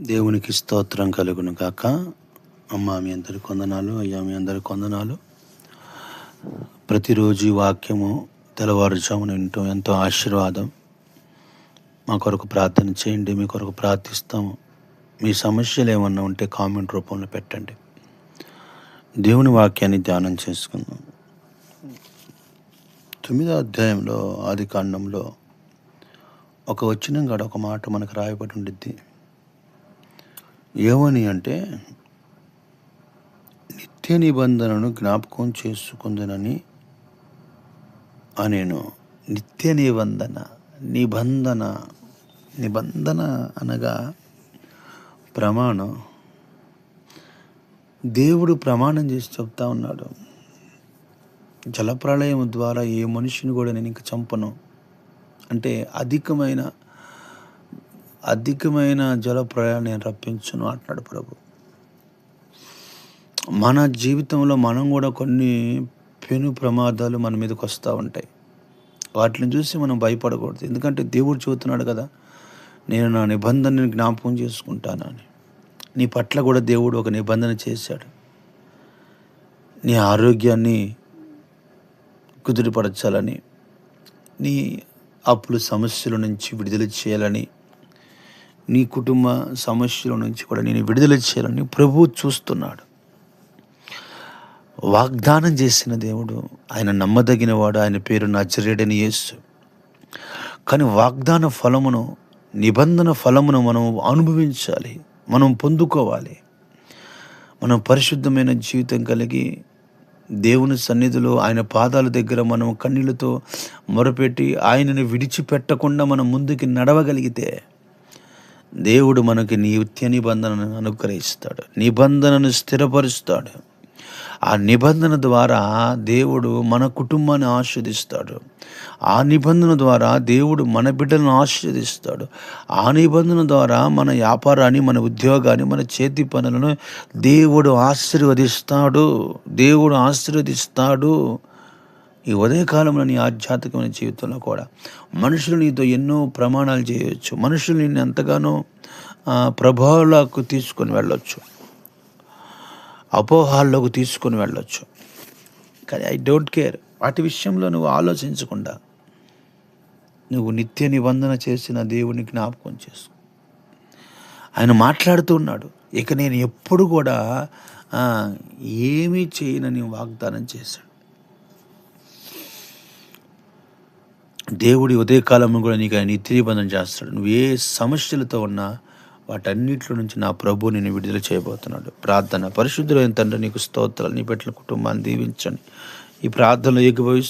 దేవునికి స్తోత్రం కలుగును కాక అమ్మ మీ అందరి కొందనాలు అయ్యా మీ అందరి కొందనాలు. ప్రతిరోజు వాక్యము తెల్లవారుజామున వింటాం ఎంతో ఆశీర్వాదం. మా కొరకు ప్రార్థన చేయండి మీ కొరకు ప్రార్థిస్తాము. మీ సమస్యలు ఏమన్నా ఉంటే కామెంట్ రూపంలో పెట్టండి. దేవుని వాక్యాన్ని ధ్యానం చేసుకుందాం. తొమ్మిదో అధ్యాయంలో ఆది కాండంలో ఒక వచ్చిన కాడ ఒక మాట మనకు రాయబడి ఉండిద్ది. ఏమని అంటే నిత్య నిబంధనను జ్ఞాపకం చేసుకుందనని అనేను. నిత్య నిబంధన నిబంధన నిబంధన అనగా ప్రమాణం. దేవుడు ప్రమాణం చేసి చెప్తా ఉన్నాడు. జలప్రళయం ద్వారా ఏ మనిషిని కూడా నేను ఇంక చంపను. అంటే అధికమైన అధికమైన జల ప్రయాణం నేను రప్పించును అంటున్నాడు ప్రభు. మన జీవితంలో మనం కూడా కొన్ని పెను ప్రమాదాలు మన మీదకి వస్తూ ఉంటాయి. వాటిని చూసి మనం భయపడకూడదు. ఎందుకంటే దేవుడు చూస్తున్నాడు కదా నేను నా నిబంధనని జ్ఞాపకం చేసుకుంటానని నీ పట్ల కూడా దేవుడు ఒక నిబంధన చేశాడు. నీ ఆరోగ్యాన్ని కుదురుపరచాలని నీ అప్పులు సమస్యల నుంచి విడుదల చేయాలని నీ కుటుంబ సమస్యల నుంచి కూడా నేను విడుదల చేయాలని ప్రభు చూస్తున్నాడు. వాగ్దానం చేసిన దేవుడు ఆయన నమ్మదగినవాడు ఆయన పేరు నజరేడని యేసు. కానీ వాగ్దాన ఫలమును నిబంధన ఫలమును మనం అనుభవించాలి మనం పొందుకోవాలి. మనం పరిశుద్ధమైన జీవితం కలిగి దేవుని సన్నిధిలో ఆయన పాదాల దగ్గర మనం కన్నీళ్ళతో మొరపెట్టి ఆయనను విడిచిపెట్టకుండా మనం ముందుకి నడవగలిగితే దేవుడు మనకి నిత్య నిబంధనను అనుగ్రహిస్తాడు. నిబంధనను స్థిరపరుస్తాడు. ఆ నిబంధన ద్వారా దేవుడు మన కుటుంబాన్ని ఆస్వాదిస్తాడు ఆ నిబంధన ద్వారా దేవుడు మన బిడ్డలను ఆశీర్దిస్తాడు. ఆ నిబంధన ద్వారా మన వ్యాపారాన్ని మన ఉద్యోగాన్ని మన చేతి పనులను దేవుడు ఆశీర్వదిస్తాడు. దేవుడు ఆశీర్వదిస్తాడు. ఈ ఉదయకాలంలో నీ ఆధ్యాత్మికమైన జీవితంలో కూడా మనుషులు నీతో ఎన్నో ప్రమాణాలు చేయవచ్చు మనుషులు నిన్ను ఎంతగానో ప్రభావాలకు తీసుకొని వెళ్ళొచ్చు. అపోహాల్లోకి తీసుకొని వెళ్ళొచ్చు. కానీ ఐ డోంట్ కేర్. వాటి విషయంలో నువ్వు ఆలోచించకుండా నువ్వు నిత్య నిబంధన చేసిన దేవుని జ్ఞాపకం చేసు ఆయన మాట్లాడుతూ ఉన్నాడు. ఇక నేను ఎప్పుడు కూడా ఏమీ చేయనని వాగ్దానం చేశాడు. దేవుడి ఉదయకాలంలో కూడా నీకు ఆయన నిత్య చేస్తాడు. నువ్వు ఏ సమస్యలతో ఉన్నా వాటన్నిటిలో నుంచి నా ప్రభు నేను విడుదల చేయబోతున్నాడు. ప్రార్థన. పరిశుద్ధులైన తండ్రి నీకు స్తోత్రాలు. నీ పెట్టిన కుటుంబాన్ని దీవించండి. ఈ ప్రార్థనలో ఏకభవిస్తూ